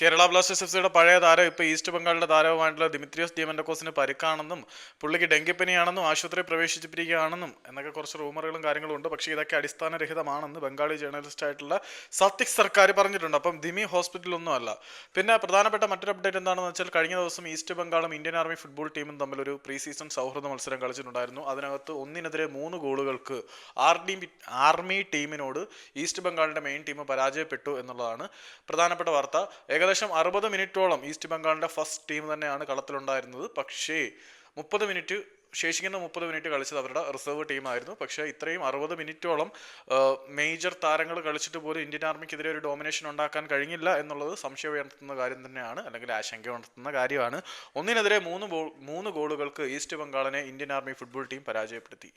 Kerala Blasters F സിയുടെ പഴയ താരം ഇപ്പോൾ ഈസ്റ്റ് ബംഗാളിന്റെ താരവുമായിട്ടുള്ള ദിമിത്രിയോസ് ഡിയമൻഡക്കോസിന് പരിക്കാണെന്നും പുള്ളിക്ക് ഡെങ്കിപ്പനിയാണെന്നും ആശുപത്രി പ്രവേശിച്ചിരിക്കുകയാണെന്നും എന്നൊക്കെ കുറച്ച് റൂമറുകളും കാര്യങ്ങളും ഉണ്ട്. പക്ഷേ ഇതൊക്കെ അടിസ്ഥാനരഹിതമാണെന്ന് ബംഗാളി ജേർണലിസ്റ്റ് ആയിട്ടുള്ള സത്യക് സർക്കാർ പറഞ്ഞിട്ടുണ്ട്. അപ്പം ദിമി ഹോസ്പിറ്റലൊന്നും അല്ല പിന്നെ പ്രധാനപ്പെട്ട മറ്റൊരു അപ്ഡേറ്റ് എന്താണെന്ന് വെച്ചാൽ കഴിഞ്ഞ ദിവസം ഈസ്റ്റ് ബംഗാളും ഇന്ത്യൻ ആർമി ഫുട്ബോൾ ടീമും തമ്മിൽ ഒരു പ്രീ സീസൺ സൗഹൃദ മത്സരം കളിച്ചിട്ടുണ്ടായിരുന്നു. അതിനകത്ത് ഒന്നിനെതിരെ മൂന്ന് ഗോളുകൾക്ക് ആർ ഡി ആർമി ടീമിനോട് ഈസ്റ്റ് ബംഗാളിന്റെ മെയിൻ ടീം പരാജയപ്പെട്ടു എന്നുള്ളതാണ് പ്രധാനപ്പെട്ട വാർത്ത. ഏകദേശം അറുപത് മിനിറ്റോളം ഈസ്റ്റ് ബംഗാളിന്റെ ഫസ്റ്റ് ടീം തന്നെയാണ് കളത്തിലുണ്ടായിരുന്നത്. പക്ഷേ മുപ്പത് മിനിറ്റ് ശേഷിക്കുന്ന മുപ്പത് മിനിറ്റ് കളിച്ചത് അവരുടെ റിസർവ് ടീമായിരുന്നു. പക്ഷേ ഇത്രയും അറുപത് മിനിറ്റോളം മേജർ താരങ്ങൾ കളിച്ചിട്ട് പോലും ഇന്ത്യൻ ആർമിക്കെതിരെ ഒരു ഡോമിനേഷൻ ഉണ്ടാക്കാൻ കഴിഞ്ഞില്ല എന്നുള്ളത് സംശയം ഉയർത്തുന്ന കാര്യം തന്നെയാണ് അല്ലെങ്കിൽ ആശങ്ക ഉണർത്തുന്ന കാര്യമാണ്. ഒന്നിനെതിരെ മൂന്ന് ബോൾ മൂന്ന് ഗോളുകൾക്ക് ഈസ്റ്റ് ബംഗാളിനെ ഇന്ത്യൻ ആർമി ഫുട്ബോൾ ടീം പരാജയപ്പെടുത്തി.